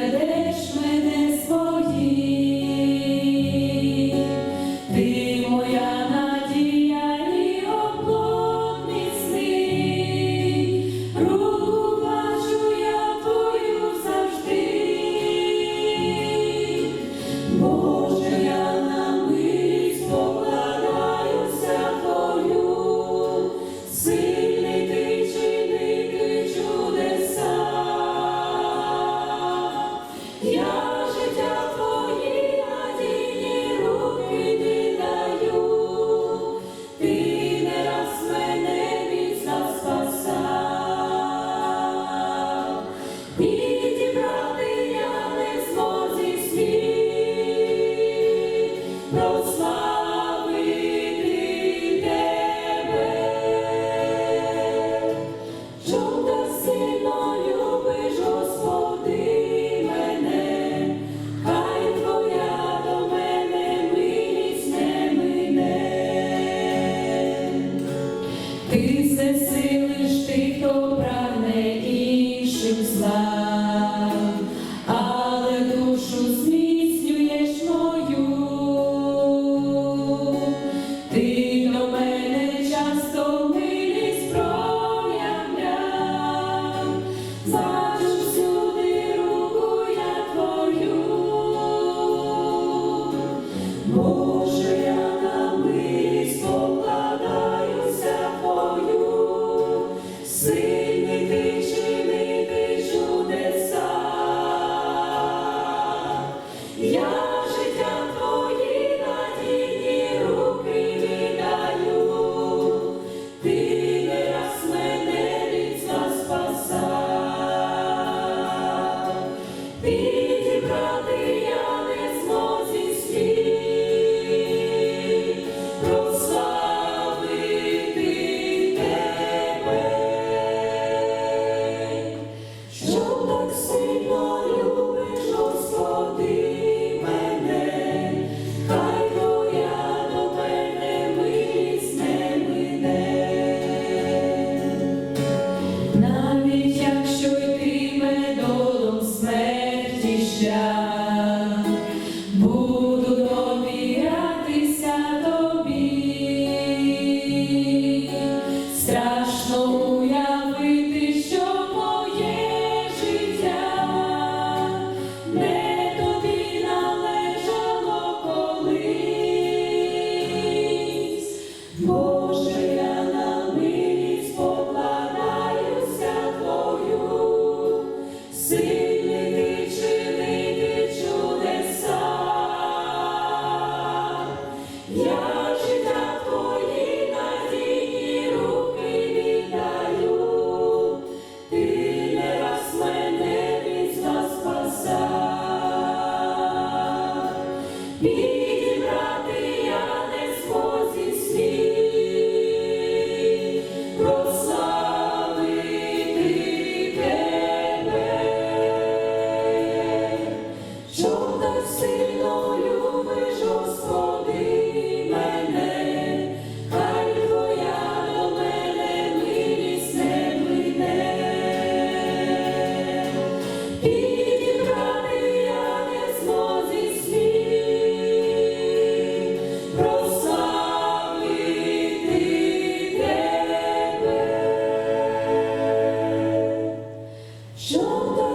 என்பது Боже, я на милість покладаюся Твою, сильний ти чинити я життя твої надійні руки віддаю, ти не раз мене спаса. Show